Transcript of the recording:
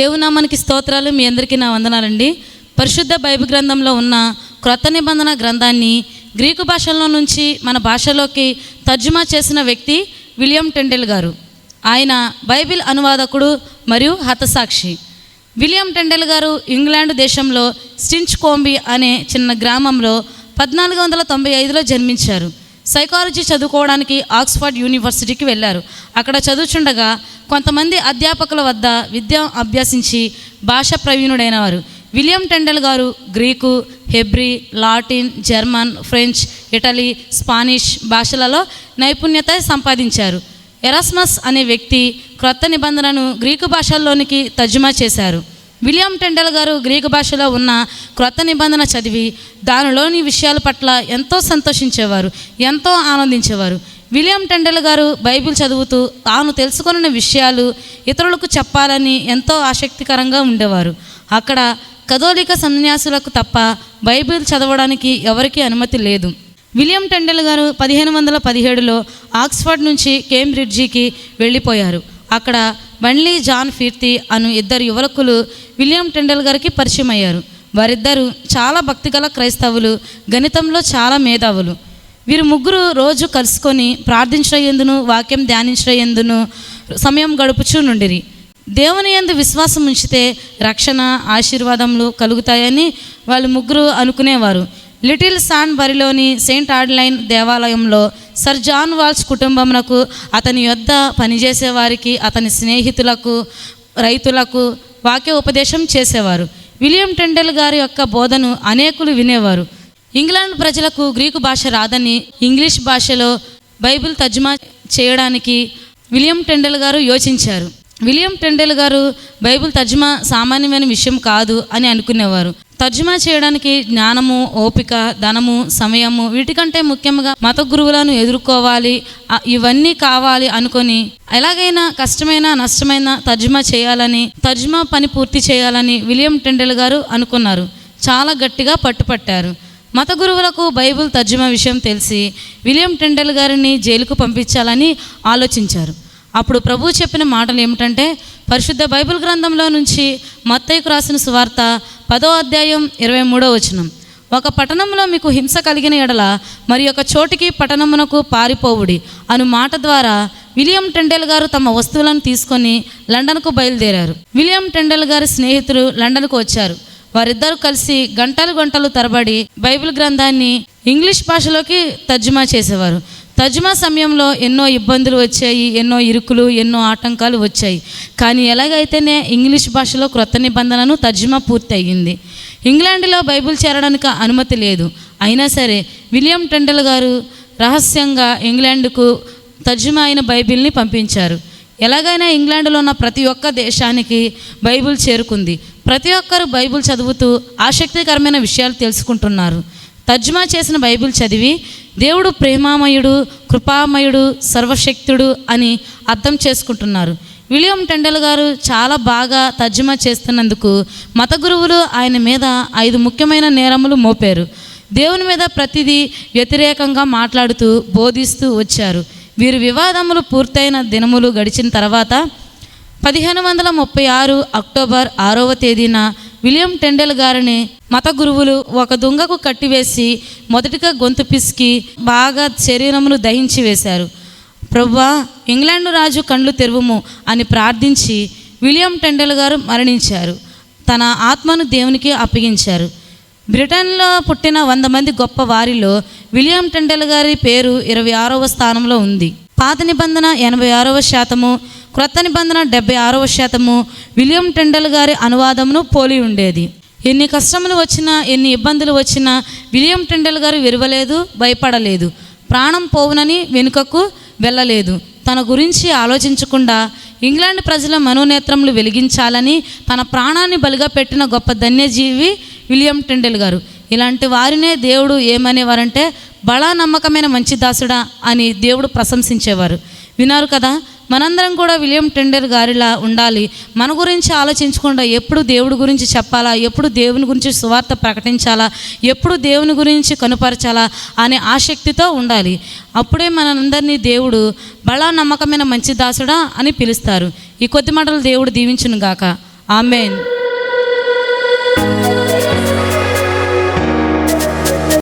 దేవునామానికి స్తోత్రాలు మీ అందరికీ నా వందనాలండి. పరిశుద్ధ బైబిల్ గ్రంథంలో ఉన్న క్రొత్త నిబంధన గ్రంథాన్ని గ్రీకు భాషలో నుంచి మన భాషలోకి తర్జుమా చేసిన వ్యక్తి విలియం టెండెల్ గారు. ఆయన బైబిల్ అనువాదకుడు మరియు హతసాక్షి. విలియం టెండెల్ గారు ఇంగ్లాండ్ దేశంలో స్టించ్ కోంబి అనే చిన్న గ్రామంలో పద్నాలుగు వందల తొంభై ఐదులో జన్మించారు. సైకాలజీ చదువుకోవడానికి ఆక్స్ఫర్డ్ యూనివర్సిటీకి వెళ్ళారు. అక్కడ చదువుచుండగా కొంతమంది అధ్యాపకుల వద్ద విద్య అభ్యసించి భాష ప్రవీణుడైన వారు. విలియం టెండల్ గారు Greek Hebrew Latin German French Italy Spanish భాషలలో నైపుణ్యత సంపాదించారు. ఎరాస్మస్ అనే వ్యక్తి క్రొత్త నిబంధనను గ్రీకు భాషల్లోనికి తర్జుమా చేశారు. విలియం టెండల్ గారు గ్రీకు భాషలో ఉన్న క్రొత్త నిబంధన చదివి దానిలోని విషయాల పట్ల ఎంతో సంతోషించేవారు ఎంతో ఆనందించేవారు. విలియం టెండల్ గారు బైబిల్ చదువుతూ తాను తెలుసుకున్న విషయాలు ఇతరులకు చెప్పాలని ఎంతో ఆసక్తికరంగా ఉండేవారు. అక్కడ కథోలిక సన్యాసులకు తప్ప బైబిల్ చదవడానికి ఎవరికీ అనుమతి లేదు. విలియం టెండల్ గారు పదిహేను వందల పదిహేడులో ఆక్స్ఫర్డ్ నుంచి కేంబ్రిడ్జికి వెళ్ళిపోయారు. అక్కడ బండ్లీ జాన్ ఫీర్తి అను ఇద్దరు యువకులు విలియం టెండల్ గారికి పరిచయం అయ్యారు వారిద్దరూ చాలా భక్తిగల క్రైస్తవులు గణితంలో చాలా మేధావులు. వీరు ముగ్గురు రోజు కలుసుకొని ప్రార్థించడం ఎందును వాక్యం ధ్యానించడం ఎందును సమయం గడుపుచూ నుండిరి. దేవుని యందు విశ్వాసం ఉంచితే రక్షణ ఆశీర్వాదములు కలుగుతాయని వాళ్ళు ముగ్గురు అనుకునేవారు. లిటిల్ సాన్ బరిలోని సెయింట్ ఆడ్లైన్ దేవాలయంలో సర్ జాన్ వాల్స్ కుటుంబమునకు అతని యొద్ద పనిచేసే వారికి అతని స్నేహితులకు రైతులకు వాక్య ఉపదేశం చేసేవారు. విలియం టెండెల్ గారి యొక్క బోధను అనేకులు వినేవారు. ఇంగ్లాండ్ ప్రజలకు గ్రీకు భాష రాదని ఇంగ్లీష్ భాషలో బైబిల్ తర్జుమా చేయడానికి విలియం టెండెల్ గారు యోచించారు. విలియం టెండెల్ గారు బైబిల్ తర్జుమా సామాన్యమైన విషయం కాదు అని అనుకునేవారు. తర్జుమా చేయడానికి జ్ఞానము ఓపిక ధనము సమయము వీటికంటే ముఖ్యంగా మత గురువులను ఎదుర్కోవాలి. ఇవన్నీ కావాలి అనుకొని ఎలాగైనా కష్టమైన నష్టమైన తర్జుమా చేయాలని తర్జుమా పని పూర్తి చేయాలని విలియం టెండెల్ గారు అనుకున్నారు. చాలా గట్టిగా పట్టుపట్టారు. మత గురువులకు బైబిల్ తర్జుమా విషయం తెలిసి విలియం టెండెల్ గారిని జైలుకు పంపించాలని ఆలోచించారు. అప్పుడు ప్రభు చెప్పిన మాటలు ఏమిటంటే పరిశుద్ధ బైబిల్ గ్రంథంలో నుంచి మత్తయ్యకు రాసిన సువార్త పదో అధ్యాయం ఇరవై మూడో వచనం. ఒక పట్టణంలో మీకు హింస కలిగిన ఎడల మరి ఒక చోటికి పట్టణమునకు పారిపోవుడి. అను మాట ద్వారా విలియం టెండెల్ గారు తమ వస్తువులను తీసుకొని లండన్కు బయలుదేరారు. విలియం టెండెల్ గారి స్నేహితులు లండన్కు వచ్చారు. వారిద్దరూ కలిసి గంటలు గంటలు తరబడి బైబిల్ గ్రంథాన్ని ఇంగ్లీష్ భాషలోకి తర్జుమా చేసేవారు. తర్జుమా సమయంలో ఎన్నో ఇబ్బందులు వచ్చాయి ఎన్నో ఇరుకులు ఎన్నో ఆటంకాలు వచ్చాయి. కానీ ఎలాగైతేనే ఇంగ్లీష్ భాషలో క్రొత్త నిబంధనను తర్జుమా పూర్తి అయ్యింది ఇంగ్లాండ్లో బైబిల్ చేరడానికి అనుమతి లేదు. అయినా సరే విలియం టెండల్ గారు రహస్యంగా ఇంగ్లాండ్కు తర్జుమా అయిన బైబిల్ని పంపించారు. ఎలాగైనా ఇంగ్లాండ్లో ఉన్న ప్రతి ఒక్క దేశానికి బైబిల్ చేరుకుంది. ప్రతి ఒక్కరు బైబిల్ చదువుతూ ఆసక్తికరమైన విషయాలు తెలుసుకుంటున్నారు. తర్జుమా చేసిన బైబిల్ చదివి దేవుడు ప్రేమామయుడు కృపామయుడు సర్వశక్తుడు అని అర్థం చేసుకుంటున్నారు. విలియం టెండల్ గారు చాలా బాగా తర్జుమా చేస్తున్నందుకు మత గురువులు ఆయన మీద ఐదు ముఖ్యమైన నేరములు మోపారు. దేవుని మీద ప్రతిదీ వ్యతిరేకంగా మాట్లాడుతూ బోధిస్తూ వచ్చారు. వీరు వివాదములు పూర్తయిన దినములు గడిచిన తర్వాత పదిహేను వందల ముప్పై ఆరు అక్టోబర్ ఆరవ తేదీన విలియం టెండెల్ గారిని మత గురువులు ఒక దుంగకు కట్టివేసి మొదటిగా గొంతు పిసికి బాగా శరీరమును దహించి వేశారు. ప్రభువా ఇంగ్లాండ్ రాజు కండ్లు తెరువుము అని ప్రార్థించి విలియం టెండెల్ గారు మరణించారు. తన ఆత్మను దేవునికి అప్పగించారు. బ్రిటన్లో పుట్టిన వంద మంది గొప్ప వారిలో విలియం టెండెల్ గారి పేరు ఇరవై ఆరవ స్థానంలో ఉంది. పాత నిబంధన ఎనభై ఆరవ శాతము క్రొత్త నిబంధన డెబ్బై ఆరవ శాతము విలియం టెండల్ గారి అనువాదమును పోలి ఉండేది. ఎన్ని కష్టములు వచ్చినా ఎన్ని ఇబ్బందులు వచ్చినా విలియం టెండల్ గారు విరవలేదు భయపడలేదు. ప్రాణం పోవునని వెనుకకు వెళ్ళలేదు. తన గురించి ఆలోచించకుండా ఇంగ్లాండ్ ప్రజల మనోనేత్రములు వెలిగించాలని తన ప్రాణాన్ని బలిగా పెట్టిన గొప్ప ధన్యజీవి విలియం టెండెల్ గారు. ఇలాంటి వారినే దేవుడు ఏమనేవారంటే బలా నమ్మకమైన మంచి దాసుడా అని దేవుడు ప్రశంసించేవారు. విన్నారు కదా మనందరం కూడా విలియం టెండర్ గారిలా ఉండాలి. మన గురించి ఆలోచించకుండా ఎప్పుడు దేవుడి గురించి చెప్పాలా? ఎప్పుడు దేవుని గురించి సువార్త ప్రకటించాలా? ఎప్పుడు దేవుని గురించి కనుపరచాలా? అనే ఆసక్తితో ఉండాలి. అప్పుడే మనందరినీ దేవుడు బలా నమ్మకమైన మంచి దాసుడా అని పిలుస్తారు. ఈ కొద్ది మాటలు దేవుడు దీవించును గాక ఆమెన్.